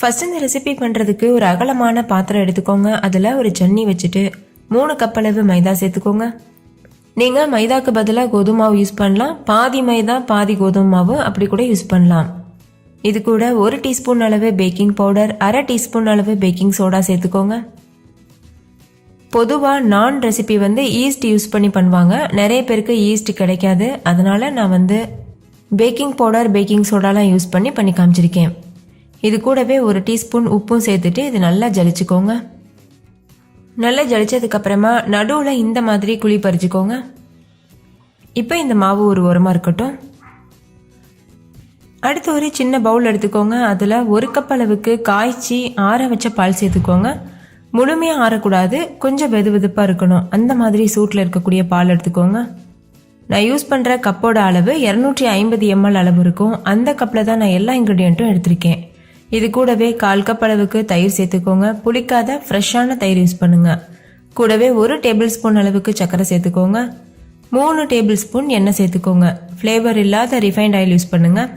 First இந்த recipe பண்ணுறதுக்கு ஒரு அகலமான பாத்திரம் எடுத்துக்கோங்க. அதில் ஒரு ஜன்னி வச்சுட்டு மூணு கப் அளவு மைதா சேர்த்துக்கோங்க. நீங்கள் மைதாக்கு பதிலாக கோதுமை மாவு யூஸ் பண்ணலாம். பாதி மைதா பாதி கோதுமை மாவு அப்படி கூட யூஸ் பண்ணலாம். இது கூட ஒரு டீஸ்பூன் அளவு பேக்கிங் பவுடர் அரை டீஸ்பூன் அளவு பேக்கிங் சோடா சேர்த்துக்கோங்க. பொதுவாக நான் ரெசிபி வந்து ஈஸ்ட் யூஸ் பண்ணி பண்ணுவாங்க. நிறைய பேருக்கு ஈஸ்ட் கிடைக்காது. அதனால் நான் வந்து பேக்கிங் பவுடர் பேக்கிங் சோடாலாம் யூஸ் பண்ணி பண்ணி காமிச்சிருக்கேன். இது கூடவே ஒரு டீஸ்பூன் உப்பும் சேர்த்துட்டு இது நல்லா ஜலிச்சுக்கோங்க. நல்லா ஜலிச்சதுக்கப்புறமா நடுவில் இந்த மாதிரி குழி பறிச்சுக்கோங்க. இப்போ இந்த மாவு ஒரு உரமாக இருக்கட்டும். அடுத்து ஒரு சின்ன பவுல் எடுத்துக்கோங்க. அதில் ஒரு கப் அளவுக்கு காய்ச்சி ஆற வச்ச பால் சேர்த்துக்கோங்க. முழுமையாக ஆறக்கூடாது கொஞ்சம் வெது வெதுப்பாக இருக்கணும். அந்த மாதிரி சூட்டில் இருக்கக்கூடிய பால் எடுத்துக்கோங்க. நான் யூஸ் பண்ணுற கப்போட அளவு இரநூற்றி ஐம்பது எம்எல் அளவு இருக்கும். அந்த கப்பில் தான் நான் எல்லா இன்க்ரீடியண்ட்டும் எடுத்திருக்கேன். இது கூடவே கால் கப் அளவுக்கு தயிர் சேர்த்துக்கோங்க. புளிக்காத ஃப்ரெஷ்ஷான தயிர் யூஸ் பண்ணுங்கள் கூடவே ஒரு டேபிள் ஸ்பூன் அளவுக்கு சர்க்கரை சேர்த்துக்கோங்க. மூணு டேபிள் ஸ்பூன் எண்ணெய் சேர்த்துக்கோங்க. ஃப்ளேவர் இல்லாத ரிஃபைண்ட் ஆயில் யூஸ் பண்ணுங்கள்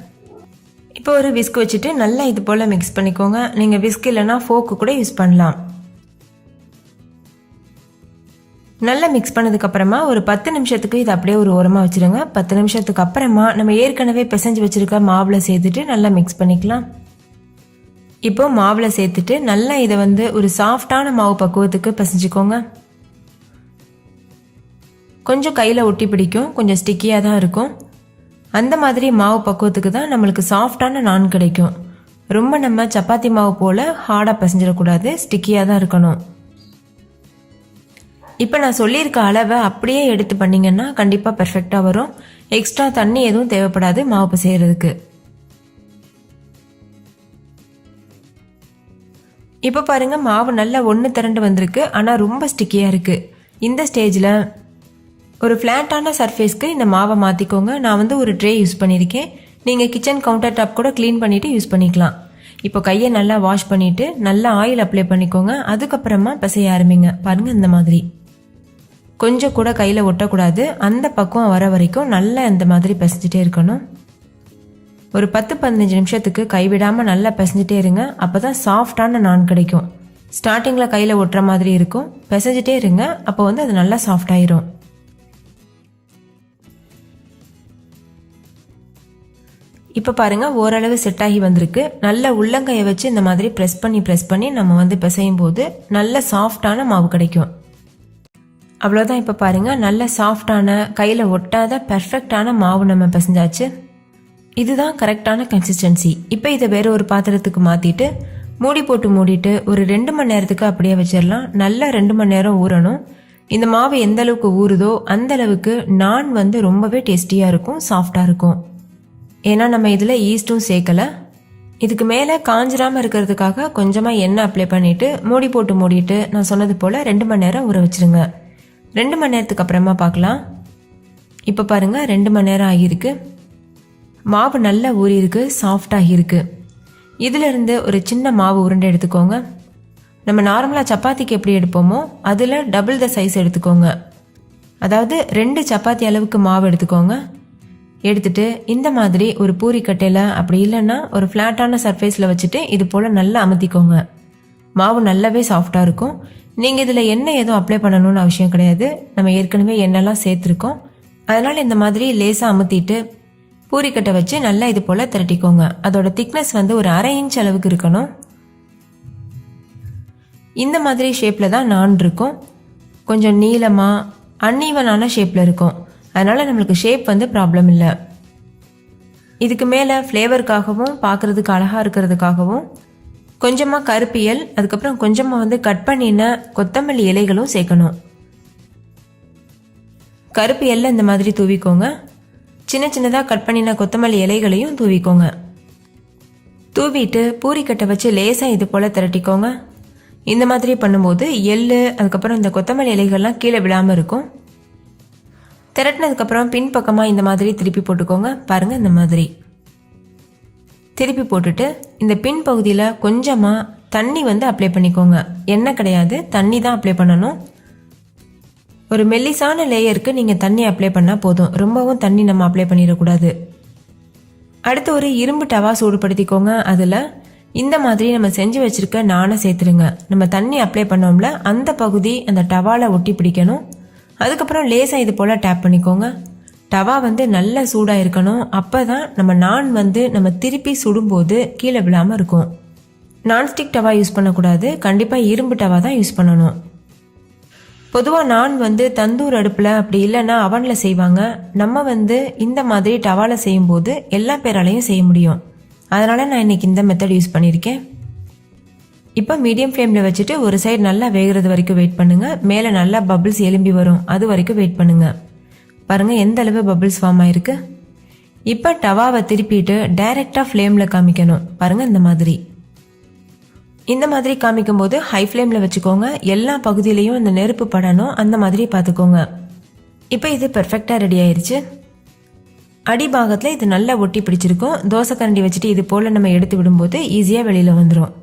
இப்போ ஒரு விஸ்க் வச்சுட்டு நல்லா இது போல் மிக்ஸ் பண்ணிக்கோங்க. நீங்கள் விஸ்க் இல்லைன்னா ஃபோக்கு கூட யூஸ் பண்ணலாம். நல்லா மிக்ஸ் பண்ணதுக்கு அப்புறமா ஒரு பத்து நிமிஷத்துக்கு இதை அப்படியே ஒரு ஓரமாக வச்சிருங்க. பத்து நிமிஷத்துக்கு அப்புறமா நம்ம ஏற்கனவே பிசைஞ்சு வச்சிருக்க மாவில் சேர்த்துட்டு நல்லா மிக்ஸ் பண்ணிக்கலாம். இப்போ மாவில் சேர்த்துட்டு நல்லா இதை வந்து ஒரு சாஃப்டான மாவு பக்குவத்துக்கு பிசைஞ்சுக்கோங்க. கொஞ்சம் கையில் ஒட்டி பிடிக்கும். கொஞ்சம் ஸ்டிக்கியாக தான் இருக்கும். அந்த மாதிரி மாவு பக்குவத்துக்கு தான் நம்மளுக்கு சாஃப்டான நான் கிடைக்கும். ரொம்ப நம்ம சப்பாத்தி மாவு போல் ஹார்டாக பிசைஞ்சிடக்கூடாது. ஸ்டிக்கியாக தான் இருக்கணும். இப்போ நான் சொல்லியிருக்க அளவை அப்படியே எடுத்து பண்ணிங்கன்னா கண்டிப்பாக பெர்ஃபெக்டாக வரும். எக்ஸ்ட்ரா தண்ணி எதுவும் தேவைப்படாது மாவு செய்கிறதுக்கு இப்போ பாருங்கள் மாவு நல்லா ஒன்று திரண்டு வந்திருக்கு. ஆனால் ரொம்ப ஸ்டிக்கியாக இருக்குது இந்த ஸ்டேஜில் ஒரு ஃப்ளாட்டான சர்ஃபேஸ்க்கு இந்த மாவை மாற்றிக்கோங்க நான் வந்து ஒரு ட்ரே யூஸ் பண்ணியிருக்கேன். நீங்கள் கிச்சன் கவுண்டர் டாப் கூட க்ளீன் பண்ணிவிட்டு யூஸ் பண்ணிக்கலாம். இப்போ கையை நல்லா வாஷ் பண்ணிவிட்டு நல்லா ஆயில் அப்ளை பண்ணிக்கோங்க. அதுக்கப்புறமா பிசைய ஆரம்பிங்க. பாருங்கள் இந்த மாதிரி. கொஞ்சம் கூட கையில் ஒட்டக்கூடாது. அந்த பக்குவம் வர வரைக்கும் நல்லா இந்த மாதிரி பிசைஞ்சிட்டே இருக்கணும். ஒரு பத்து பதினஞ்சு நிமிஷத்துக்கு கைவிடாமல் நல்லா பிசைஞ்சிட்டே இருங்க. அப்போ தான் சாஃப்டான நான் கிடைக்கும். ஸ்டார்டிங்கில் கையில் ஒட்டுற மாதிரி இருக்கும். பிசைஞ்சிட்டே இருங்க. அப்போ வந்து அது நல்லா சாஃப்டாயிரும் இப்போ பாருங்க ஓரளவு செட் ஆகி வந்திருக்கு. நல்ல உள்ளங்கையை வச்சு இந்த மாதிரி ப்ரெஸ் பண்ணி ப்ரெஸ் பண்ணி நம்ம வந்து பிசையும் போது நல்ல சாஃப்டான மாவு கிடைக்கும். அவ்வளோதான் இப்போ பாருங்கள் நல்ல சாஃப்டான கையில் ஒட்டாத பெர்ஃபெக்டான மாவு நம்ம பிசைஞ்சாச்சு. இதுதான் கரெக்டான கன்சிஸ்டன்சி இப்போ இதை வேறு ஒரு பாத்திரத்துக்கு மாற்றிட்டு மூடி போட்டு மூடிட்டு ஒரு ரெண்டு மணி நேரத்துக்கு அப்படியே வச்சிடலாம். நல்லா ரெண்டு மணி நேரம் ஊறணும். இந்த மாவு எந்த அளவுக்கு ஊறுதோ அந்த அளவுக்கு நான் வந்து ரொம்பவே டேஸ்டியாக இருக்கும் சாஃப்டாக இருக்கும். ஏன்னா நம்ம இதில் ஈஸ்ட்டும் சேர்க்கலை. இதுக்கு மேலே காஞ்சிராமல் இருக்கிறதுக்காக கொஞ்சமாக எண்ணெய் அப்ளை பண்ணிவிட்டு மூடி போட்டு மூடிட்டு நான் சொன்னது போல் ரெண்டு மணி நேரம் ஊற வச்சுருங்க. ரெண்டு மணி நேரத்துக்கு அப்புறமா பார்க்கலாம். இப்போ பாருங்கள் ரெண்டு மணி நேரம் ஆகியிருக்கு. மாவு நல்லா ஊறியிருக்கு சாஃப்டாகி இருக்கு இதிலிருந்து ஒரு சின்ன மாவு உருண்டை எடுத்துக்கோங்க. நம்ம நார்மலாக சப்பாத்திக்கு எப்படி எடுப்போமோ அதில் டபுள் த சைஸ் எடுத்துக்கோங்க. அதாவது ரெண்டு சப்பாத்தி அளவுக்கு மாவு எடுத்துக்கோங்க. எடுத்துட்டு இந்த மாதிரி ஒரு பூரி கட்டையில் அப்படி இல்லைன்னா ஒரு ஃப்ளாட்டான சர்ஃபேஸில் வச்சுட்டு இது போல் நல்லா அமுத்திக்கோங்க. மாவு நல்லாவே சாஃப்டாக இருக்கும். நீங்கள் இதில் என்ன எதுவும் அப்ளை பண்ணணும்னு அவசியம் கிடையாது. நம்ம ஏற்கனவே எண்ணெய்லாம் சேர்த்துருக்கோம். அதனால் இந்த மாதிரி லேசாக அமுத்திட்டு பூரிக்கட்டை வச்சு நல்லா இது போல் திரட்டிக்கோங்க. அதோட திக்னஸ் வந்து ஒரு அரை இன்ச் அளவுக்கு இருக்கணும். இந்த மாதிரி ஷேப்பில் தான் நான் இருக்கும். கொஞ்சம் நீளமாக அன்ஈவனான ஷேப்பில் இருக்கும். அதனால் நம்மளுக்கு ஷேப் வந்து ப்ராப்ளம் இல்லை. இதுக்கு மேலே ஃப்ளேவருக்காகவும் பார்க்குறதுக்கு அழகாக இருக்கிறதுக்காகவும் கொஞ்சமாக கருப்பியல் அதுக்கப்புறம் கொஞ்சமாக வந்து கட் பண்ணின கொத்தமல்லி இலைகளும் சேர்க்கணும். கருப்பு எல்லை இந்த மாதிரி தூவிக்கோங்க. சின்ன சின்னதாக கட் பண்ணின கொத்தமல்லி இலைகளையும் தூவிக்கோங்க. தூவிட்டு பூரிக்கட்டை வச்சு லேசாக இது போல் திரட்டிக்கோங்க. இந்த மாதிரி பண்ணும்போது எள்ளு அதுக்கப்புறம் இந்த கொத்தமல்லி இலைகள்லாம் கீழே விழாமல் இருக்கும். திரட்டினதுக்கப்புறம் பின்பக்கமாக இந்த மாதிரி திருப்பி போட்டுக்கோங்க. பாருங்கள் இந்த மாதிரி. திருப்பி போட்டுட்டு இந்த பின் பகுதியில் கொஞ்சமாக தண்ணி வந்து அப்ளை பண்ணிக்கோங்க. எண்ணெய் கிடையாது. தண்ணி தான் அப்ளை பண்ணணும். ஒரு மெல்லிசான லேயருக்கு நீங்கள் தண்ணி அப்ளை பண்ணால் போதும். ரொம்பவும் தண்ணி நம்ம அப்ளை பண்ணிடக்கூடாது. அடுத்து ஒரு இரும்பு டவா சூடுபடுத்திக்கோங்க. அதில் இந்த மாதிரி நம்ம செஞ்சு வச்சுருக்க நானை சேர்த்துருங்க. நம்ம தண்ணி அப்ளை பண்ணோம்ல அந்த பகுதி அந்த டவாவில் ஒட்டி பிடிக்கணும். அதுக்கப்புறம் லேசாக இது போல் டேப் பண்ணிக்கோங்க. டவா வந்து நல்லா சூடாக இருக்கணும். அப்போ தான் நம்ம நான் வந்து நம்ம திருப்பி சுடும்போது கீழே விழாமல் இருக்கும். நான்ஸ்டிக் டவா யூஸ் பண்ணக்கூடாது. கண்டிப்பாக இரும்பு டவா தான் யூஸ் பண்ணணும். பொதுவாக நான் வந்து தந்தூர் அடுப்பில் அப்படி இல்லைன்னா அவனில் செய்வாங்க. நம்ம வந்து இந்த மாதிரி டவாவில் செய்யும்போது எல்லா பேராலையும் செய்ய முடியும். அதனால் நான் இன்னைக்கு இந்த மெத்தட் யூஸ் பண்ணியிருக்கேன் இப்போ மீடியம் ஃப்ளேமில் வச்சுட்டு ஒரு சைடு நல்லா வேகிறது வரைக்கும் வெயிட் பண்ணுங்கள் மேலே நல்லா பபிள்ஸ் எலும்பி வரும். அது வரைக்கும் வெயிட் பண்ணுங்கள் பாருங்கள் எந்த அளவு பபிள்ஸ் ஃபார்ம் ஆயிருக்கு? இப்போ டவாவை திருப்பிட்டு டைரெக்டாக ஃப்ளேமில் காமிக்கணும். பாருங்கள் இந்த மாதிரி. இந்த மாதிரி காமிக்கும் போது ஹை ஃப்ளேமில் வச்சுக்கோங்க. எல்லா பகுதியிலையும் இந்த நெருப்பு படணும். அந்த மாதிரி பார்த்துக்கோங்க. இப்போ இது பெர்ஃபெக்டாக ரெடி ஆயிருச்சு. அடிபாகத்தில் இது நல்லா ஒட்டி பிடிச்சிருக்கும். தோசை கரண்டி வச்சுட்டு இது போல் நம்ம எடுத்து விடும்போது ஈஸியாக வெளியில் வந்துடும்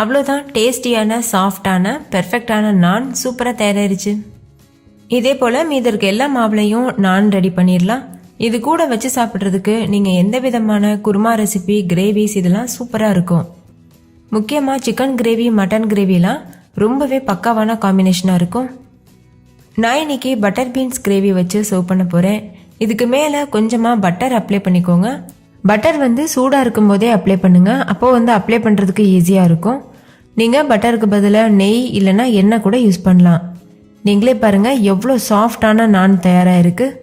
அவ்வளோதான் டேஸ்டியான சாஃப்டான பெர்ஃபெக்டான நான் சூப்பராக தயாராயிருச்சு. இதே போல் மீதி இருக்க எல்லா மாவுளையும் நான் ரெடி பண்ணிடலாம். இது கூட வச்சு சாப்பிட்றதுக்கு நீங்கள் எந்த விதமான குருமா ரெசிபி கிரேவிஸ் இதெல்லாம் சூப்பராக இருக்கும். முக்கியமாக சிக்கன் கிரேவி மட்டன் கிரேவிலாம் ரொம்பவே பக்காவான காம்பினேஷனாக இருக்கும். நான் இன்னைக்கு பட்டர் பீன்ஸ் கிரேவி வச்சு சர்வ் பண்ண போகிறேன் இதுக்கு மேலே கொஞ்சமாக பட்டர் அப்ளை பண்ணிக்கோங்க. பட்டர் வந்து சூடாக இருக்கும்போதே அப்ளை பண்ணுங்கள் அப்போது வந்து அப்ளை பண்ணுறதுக்கு ஈஸியாக இருக்கும். நீங்கள் பட்டருக்கு பதிலாக நெய் இல்லைன்னா எண்ணெய் கூட யூஸ் பண்ணலாம். நீங்களே பாருங்கள் எவ்வளோ சாஃப்டான நான் தயாராக இருக்குது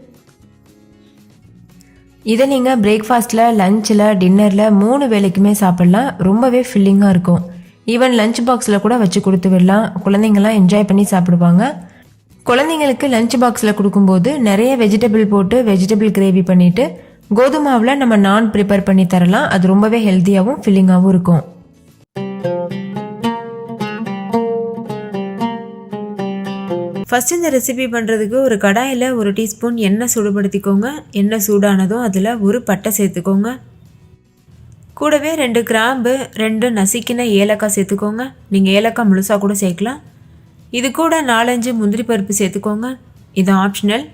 இதை நீங்கள் பிரேக்ஃபாஸ்ட்டில் லஞ்சில் டின்னரில் மூணு வேலைக்குமே சாப்பிட்லாம். ரொம்பவே ஃபில்லிங்காக இருக்கும். ஈவன் லஞ்ச் பாக்ஸில் கூட வச்சு கொடுத்து விடலாம். குழந்தைங்களாம் என்ஜாய் பண்ணி சாப்பிடுவாங்க. குழந்தைங்களுக்கு லஞ்ச் பாக்ஸில் கொடுக்கும்போது நிறைய வெஜிடபிள் போட்டு வெஜிடபிள் கிரேவி பண்ணிவிட்டு கோதுமாவில் நம்ம நான் ப்ரிப்பேர் பண்ணி தரலாம். அது ரொம்பவே ஹெல்த்தியாகவும் ஃபில்லிங்காகவும் இருக்கும். ஃபர்ஸ்ட் இந்த ரெசிபி பண்ணுறதுக்கு ஒரு கடாயில் ஒரு டீஸ்பூன் எண்ணெய் சூடுபடுத்திக்கோங்க. எண்ணெய் சூடானதும் அதில் ஒரு பட்டை சேர்த்துக்கோங்க. கூடவே ரெண்டு கிராம்பு ரெண்டு நசுக்கின ஏலக்காய் சேர்த்துக்கோங்க. நீங்கள் ஏலக்காய் முழுசாக கூட சேர்க்கலாம். இது கூட நாலஞ்சு முந்திரி பருப்பு சேர்த்துக்கோங்க. இது ஆப்ஷனல்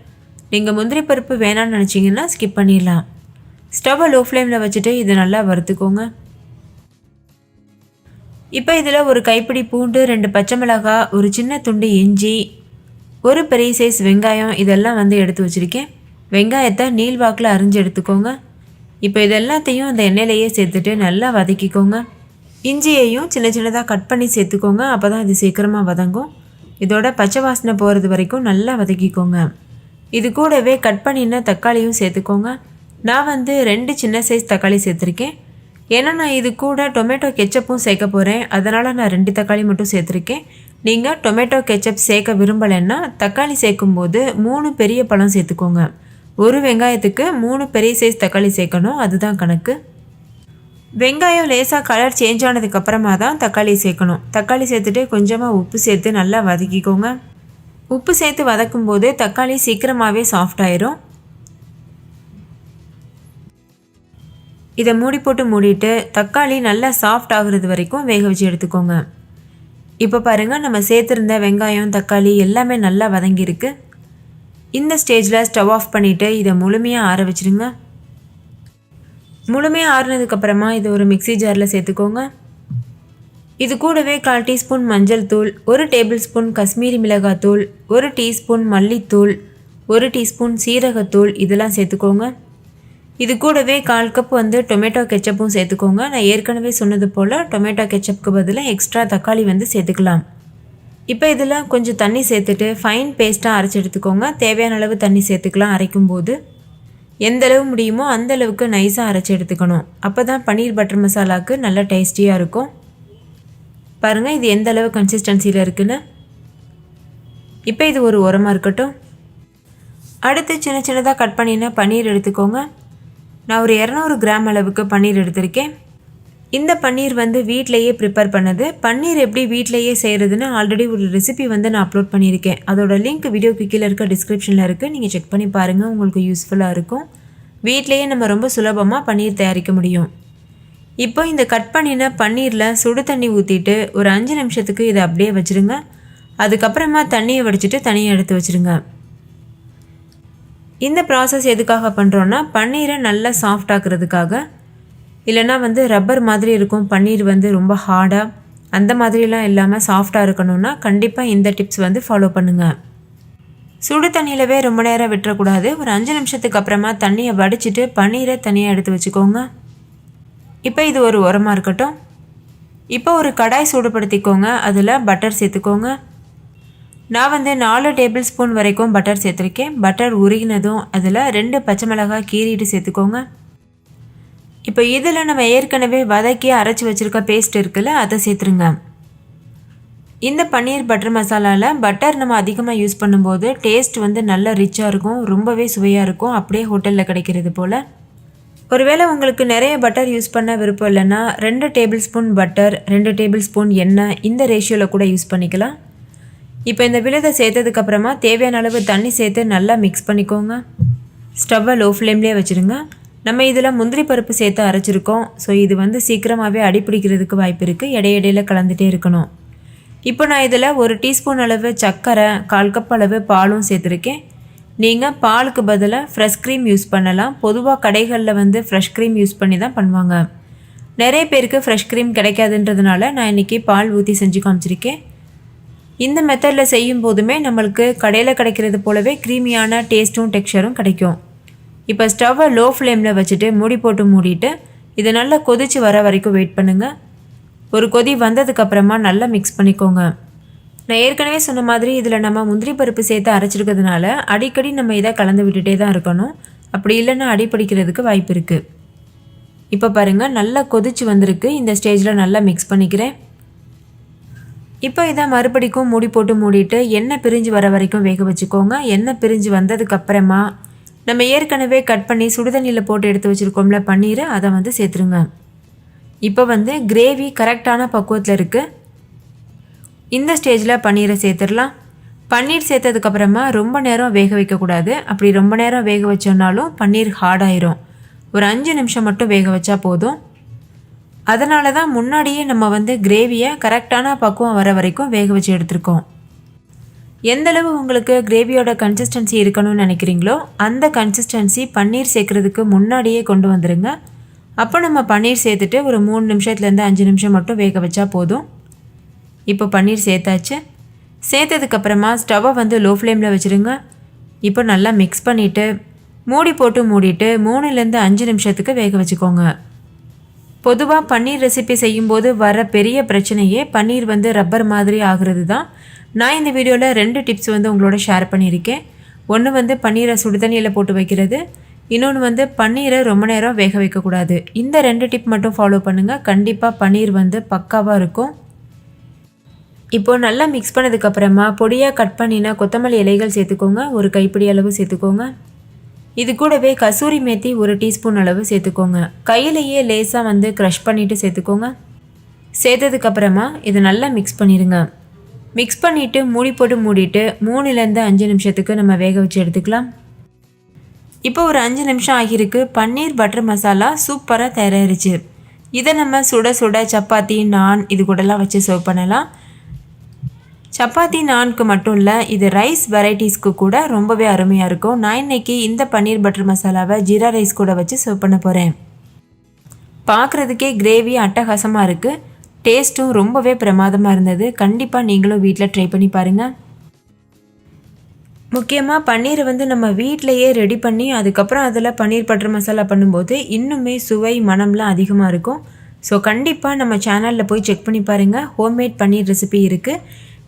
நீங்கள் முந்திரி பருப்பு வேணாம்னு நினச்சிங்கன்னா ஸ்கிப் பண்ணிடலாம். ஸ்டவ்வை லோ ஃப்ளேமில் வச்சுட்டு இதை நல்லா வறுத்துக்கோங்க. இப்போ இதில் ஒரு கைப்பிடி பூண்டு ரெண்டு பச்சை மிளகாய் ஒரு சின்ன துண்டு இஞ்சி ஒரு பெரிய சைஸ் வெங்காயம் இதெல்லாம் வந்து எடுத்து வச்சுருக்கேன். வெங்காயத்தை நீள்வாக்கில் அரிஞ்சு எடுத்துக்கோங்க. இப்போ இது எல்லாத்தையும் அந்த எண்ணெயிலையே சேர்த்துட்டு நல்லா வதக்கிக்கோங்க. இஞ்சியையும் சின்ன சின்னதாக கட் பண்ணி சேர்த்துக்கோங்க. அப்போ தான் இது சீக்கிரமாக வதங்கும். இதோட பச்சை வாசனை போகிறது வரைக்கும் நல்லா வதக்கிக்கோங்க. இது கூடவே கட் பண்ணின தக்காளியும் சேர்த்துக்கோங்க. நான் வந்து ரெண்டு சின்ன சைஸ் தக்காளி சேர்த்துருக்கேன். ஏன்னா நான் இது கூட டொமேட்டோ கெச்சப்பும் சேர்க்க போகிறேன் அதனால் நான் ரெண்டு தக்காளி மட்டும் சேர்த்துருக்கேன். நீங்கள் டொமேட்டோ கெச்சப் சேர்க்க விரும்பலைன்னா தக்காளி சேர்க்கும்போது மூணு பெரிய பழம் சேர்த்துக்கோங்க. ஒரு வெங்காயத்துக்கு மூணு பெரிய சைஸ் தக்காளி சேர்க்கணும் அதுதான் கணக்கு. வெங்காயம் லேசாக கலர் சேஞ்ச் ஆனதுக்கப்புறமா தான் தக்காளி சேர்க்கணும். தக்காளி சேர்த்துட்டு கொஞ்சமாக உப்பு சேர்த்து நல்லா வதக்கிக்கோங்க. உப்பு சேர்த்து வதக்கும் போது தக்காளி சீக்கிரமாகவே சாஃப்ட் ஆயிரும். இதை மூடி போட்டு மூடிட்டு தக்காளி நல்லா சாஃப்ட் ஆகுறது வரைக்கும் வேக வச்சு எடுத்துக்கோங்க. இப்போ பாருங்கள் நம்ம சேர்த்துருந்த வெங்காயம் தக்காளி எல்லாமே நல்லா வதங்கியிருக்கு. இந்த ஸ்டேஜில் ஸ்டவ் ஆஃப் பண்ணிவிட்டு இதை முழுமையாக ஆற வச்சுருங்க. முழுமையாக ஆறுனதுக்கப்புறமா இதை ஒரு மிக்ஸி ஜாரில் சேர்த்துக்கோங்க. இது கூடவே கால் டீஸ்பூன் மஞ்சள் தூள் ஒரு டேபிள் ஸ்பூன் காஷ்மீரி மிளகாத்தூள் ஒரு டீஸ்பூன் மல்லித்தூள் ஒரு டீஸ்பூன் சீரகத்தூள் இதெல்லாம் சேர்த்துக்கோங்க. இது கூடவே கால் கப் வந்து டொமேட்டோ கெச்சப்பும் சேர்த்துக்கோங்க. நான் ஏற்கனவே சொன்னது போல் டொமேட்டோ கெச்சப்புக்கு பதிலாக எக்ஸ்ட்ரா தக்காளி வந்து சேர்த்துக்கலாம். இப்போ இதில் கொஞ்சம் தண்ணி சேர்த்துட்டு ஃபைன் பேஸ்ட்டாக அரைச்சி எடுத்துக்கோங்க. தேவையான அளவு தண்ணி சேர்த்துக்கலாம் அரைக்கும் போது எந்த அளவு முடியுமோ அந்த அளவுக்கு நைஸாக அரைச்சி எடுத்துக்கணும். அப்போ தான் பன்னீர் பட்டர் மசாலாவுக்கு நல்ல டேஸ்டியாக இருக்கும். பாருங்கள் இது எந்த அளவு கன்சிஸ்டன்சியில் இருக்குன்னு. இப்போ இது ஒரு உரமாக இருக்கட்டும். அடுத்து சின்ன சின்னதாக கட் பண்ணின பன்னீர் எடுத்துக்கோங்க. நான் ஒரு இரநூறு கிராம் அளவுக்கு பன்னீர் எடுத்திருக்கேன். இந்த பன்னீர் வந்து வீட்டிலையே ப்ரிப்பேர் பண்ணது. பன்னீர் எப்படி வீட்டிலையே செய்கிறதுன்னு ஆல்ரெடி ஒரு ரெசிபி வந்து நான் அப்லோட் பண்ணியிருக்கேன். அதோட லிங்க் வீடியோக்கு கீழே இருக்க டிஸ்கிரிப்ஷனில் இருக்குது நீங்கள் செக் பண்ணி பாருங்கள் உங்களுக்கு யூஸ்ஃபுல்லாக இருக்கும். வீட்டிலையே நம்ம ரொம்ப சுலபமாக பன்னீர் தயாரிக்க முடியும். இப்போ இந்த கட் பண்ணின பன்னீரில் சுடு தண்ணி ஊற்றிட்டு ஒரு அஞ்சு நிமிஷத்துக்கு இதை அப்படியே வச்சுருங்க. அதுக்கப்புறமா தண்ணியை வடிச்சிட்டு தனியாக எடுத்து வச்சுருங்க. இந்த ப்ராசஸ் எதுக்காக பண்ணுறோன்னா பன்னீரை நல்லா சாஃப்ட் ஆக்குறதுக்காக. இல்லைன்னா வந்து ரப்பர் மாதிரி இருக்கும் பன்னீர் வந்து ரொம்ப ஹார்டாக அந்த மாதிரிலாம் இல்லாமல் சாஃப்டாக இருக்கணும்னா கண்டிப்பாக இந்த டிப்ஸ் வந்து ஃபாலோ பண்ணுங்கள் சுடு தண்ணியிலவே ரொம்ப நேரம் விட்டுறக்கூடாது. ஒரு அஞ்சு நிமிஷத்துக்கு அப்புறமா தண்ணியை வடிச்சிட்டு பன்னீரை தனியாக எடுத்து வச்சுக்கோங்க. இப்போ இது ஒரு உரமாக இருக்கட்டும். இப்போ ஒரு கடாய் சூடுபடுத்திக்கோங்க. அதில் பட்டர் சேர்த்துக்கோங்க. நான் வந்து நாலு டேபிள் ஸ்பூன் வரைக்கும் பட்டர் சேர்த்துருக்கேன். பட்டர் உருகினதும் அதில் ரெண்டு பச்சை மிளகாய் கீறிட்டு சேர்த்துக்கோங்க. இப்போ இதில் நம்ம ஏற்கனவே வதக்கி அரைச்சி வச்சுருக்க பேஸ்ட் இருக்குல்ல அதை சேர்த்துருங்க. இந்த பன்னீர் பட்டர் மசாலாவில் பட்டர் நம்ம அதிகமாக யூஸ் பண்ணும்போது டேஸ்ட் வந்து நல்ல ரிச்சாக இருக்கும் ரொம்பவே சுவையாக இருக்கும் அப்படியே ஹோட்டலில் கிடைக்கிறது போல். ஒருவேளை உங்களுக்கு நிறைய பட்டர் யூஸ் பண்ண விருப்பம் இல்லைன்னா ரெண்டு டேபிள் ஸ்பூன் பட்டர் ரெண்டு டேபிள் ஸ்பூன் எண்ணெய் இந்த ரேஷியோவில் கூட யூஸ் பண்ணிக்கலாம். இப்போ இந்த விழுதை சேர்த்ததுக்கப்புறமா தேவையான அளவு தண்ணி சேர்த்து நல்லா மிக்ஸ் பண்ணிக்கோங்க. ஸ்டவ்வை லோ ஃப்ளேம்லேயே வச்சுருங்க. நம்ம இதில் முந்திரி பருப்பு சேர்த்து அரைச்சிருக்கோம். ஸோ இது வந்து சீக்கிரமாகவே அடிப்பிடிக்கிறதுக்கு வாய்ப்பு இருக்குது இடையிடையில் கலந்துகிட்டே இருக்கணும். இப்போ நான் இதில் ஒரு டீஸ்பூன் அளவு சர்க்கரை கால் கப் அளவு பாலும் சேர்த்துருக்கேன். நீங்கள் பாலுக்கு பதிலாக ஃப்ரெஷ் க்ரீம் யூஸ் பண்ணலாம். பொதுவாக கடைகளில் வந்து ஃப்ரெஷ் க்ரீம் யூஸ் பண்ணி தான் பண்ணுவாங்க. நிறைய பேருக்கு ஃப்ரெஷ் க்ரீம் கிடைக்காதுன்றதுனால நான் இன்றைக்கி பால் ஊற்றி செஞ்சு காமிச்சிருக்கேன். இந்த மெத்தடில் செய்யும் போதுமே நம்மளுக்கு கடையில் கிடைக்கிறது போலவே க்ரீமியான டேஸ்ட்டும் டெக்ஸ்டரும் கிடைக்கும். இப்போ ஸ்டவ்வை லோ ஃப்ளேமில் வச்சுட்டு மூடி போட்டு மூடிட்டு இது நல்லா கொதித்து வர வரைக்கும் வெயிட் பண்ணுங்கள் ஒரு கொதி வந்ததுக்கப்புறமா நல்லா மிக்ஸ் பண்ணிக்கோங்க. நான் ஏற்கனவே சொன்ன மாதிரி இதில் நம்ம முந்திரி பருப்பு சேர்த்து அரைச்சிருக்கிறதுனால அடிக்கடி நம்ம இதை கலந்து விட்டுட்டே தான் இருக்கணும். அப்படி இல்லைன்னா அடிப்பிடிக்கிறதுக்கு வாய்ப்பு இருக்குது இப்போ பாருங்கள் நல்லா கொதிச்சு வந்திருக்கு. இந்த ஸ்டேஜில் நல்லா மிக்ஸ் பண்ணிக்கிறேன். இப்போ இதை மறுபடிக்கும் மூடி போட்டு மூடிட்டு எண்ணெய் பிரிஞ்சு வர வரைக்கும் வேக வச்சுக்கோங்க. எண்ணெய் பிரிஞ்சு வந்ததுக்கப்புறமா நம்ம ஏற்கனவே கட் பண்ணி சுடுதண்ணியில் போட்டு எடுத்து வச்சுருக்கோம்ல பன்னீரை அதை வந்து சேர்த்துருங்க. இப்போ வந்து கிரேவி கரெக்டான பக்குவத்தில் இருக்குது இந்த ஸ்டேஜில் பன்னீரை சேர்த்துடலாம். பன்னீர் சேர்த்ததுக்கப்புறமா ரொம்ப நேரம் வேக வைக்கக்கூடாது. அப்படி ரொம்ப நேரம் வேக வச்சோன்னாலும் பன்னீர் ஹார்டாயிரும் ஒரு அஞ்சு நிமிஷம் மட்டும் வேக வச்சா போதும். அதனால தான் முன்னாடியே நம்ம வந்து கிரேவியை கரெக்டான பக்குவம் வர வரைக்கும் வேக வச்சு எடுத்திருக்கோம். எந்தளவு உங்களுக்கு கிரேவியோட கன்சிஸ்டன்சி இருக்கணும்னு நினைக்கிறீங்களோ அந்த கன்சிஸ்டன்சி பன்னீர் சேர்க்குறதுக்கு முன்னாடியே கொண்டு வந்துடுங்க அப்போ நம்ம பன்னீர் சேர்த்துட்டு ஒரு மூணு நிமிஷத்துலேருந்து அஞ்சு நிமிஷம் மட்டும் வேக வச்சா போதும். இப்போ பன்னீர் சேர்த்தாச்சு. சேர்த்ததுக்கப்புறமா ஸ்டவ்வை வந்து லோ ஃப்ளேமில் வச்சுருங்க. இப்போ நல்லா மிக்ஸ் பண்ணிவிட்டு மூடி போட்டு மூடிட்டு மூணுலேருந்து அஞ்சு நிமிஷத்துக்கு வேக வச்சுக்கோங்க. பொதுவாக பன்னீர் ரெசிபி செய்யும்போது வர பெரிய பிரச்சனையே பன்னீர் வந்து ரப்பர் மாதிரி ஆகுறது தான் நான் இந்த வீடியோவில் ரெண்டு டிப்ஸ் வந்து உங்களோட ஷேர் பண்ணியிருக்கேன். ஒன்று வந்து பன்னீரை சுடுதண்ணியில் போட்டு வைக்கிறது. இன்னொன்று வந்து பன்னீரை ரொம்ப நேரம் வேக வைக்கக்கூடாது. இந்த ரெண்டு டிப் மட்டும் ஃபாலோ பண்ணுங்கள் கண்டிப்பாக பன்னீர் வந்து பக்காவாக இருக்கும். இப்போது நல்லா மிக்ஸ் பண்ணதுக்கப்புறமா பொடியாக கட் பண்ணினா கொத்தமல்லி இலைகள் சேர்த்துக்கோங்க. ஒரு கைப்பிடி அளவு சேர்த்துக்கோங்க. இது கூடவே கசூரி மேத்தி ஒரு டீஸ்பூன் அளவு சேர்த்துக்கோங்க. கையிலேயே லேசாக வந்து க்ரஷ் பண்ணிவிட்டு சேர்த்துக்கோங்க. சேர்த்ததுக்கப்புறமா இதை நல்லா மிக்ஸ் பண்ணிடுங்க மிக்ஸ் பண்ணிவிட்டு மூடி போட்டு மூடிட்டு மூணுலேருந்து அஞ்சு நிமிஷத்துக்கு நம்ம வேக வச்சு எடுத்துக்கலாம். இப்போ ஒரு அஞ்சு நிமிஷம் ஆகியிருக்கு. பன்னீர் பட்டர் மசாலா சூப்பராக தயாரிச்சு இதை நம்ம சுட சுட சப்பாத்தி நான் இது கூடலாம் வச்சு சர்வ் பண்ணலாம். சப்பாத்தி நான்க்கு மட்டும் இல்லை இது ரைஸ் வெரைட்டிஸ்க்கு கூட ரொம்பவே அருமையாக இருக்கும். நான் இன்னைக்கு இந்த பன்னீர் பட்டர் மசாலாவை ஜீரா ரைஸ் கூட வச்சு சர்வ் பண்ண போகிறேன் பார்க்குறதுக்கே கிரேவி அட்டகாசமாக இருக்குது டேஸ்ட்டும் ரொம்பவே பிரமாதமாக இருந்தது. கண்டிப்பாக நீங்களும் வீட்டில் ட்ரை பண்ணி பாருங்கள் முக்கியமாக பன்னீரை வந்து நம்ம வீட்டிலையே ரெடி பண்ணி அதுக்கப்புறம் அதில் பன்னீர் பட்டர் மசாலா பண்ணும்போது இன்னுமே சுவை மனம்லாம் அதிகமாக இருக்கும். ஸோ கண்டிப்பாக நம்ம சேனலில் போய் செக் பண்ணி பாருங்கள் ஹோம்மேட் பன்னீர் ரெசிபி இருக்குது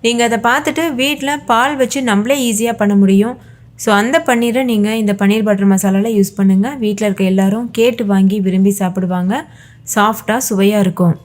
நீங்கள் அதை பார்த்துட்டு வீட்டில் பால் வச்சு நம்மளே ஈஸியாக பண்ண முடியும். ஸோ அந்த பன்னீரை நீங்கள் இந்த பன்னீர் பட்டர் மசாலாவில் யூஸ் பண்ணுங்கள் வீட்டில் இருக்க எல்லோரும் கேட்டு வாங்கி விரும்பி சாப்பிடுவாங்க. சாஃப்டாக சுவையாக இருக்கும்.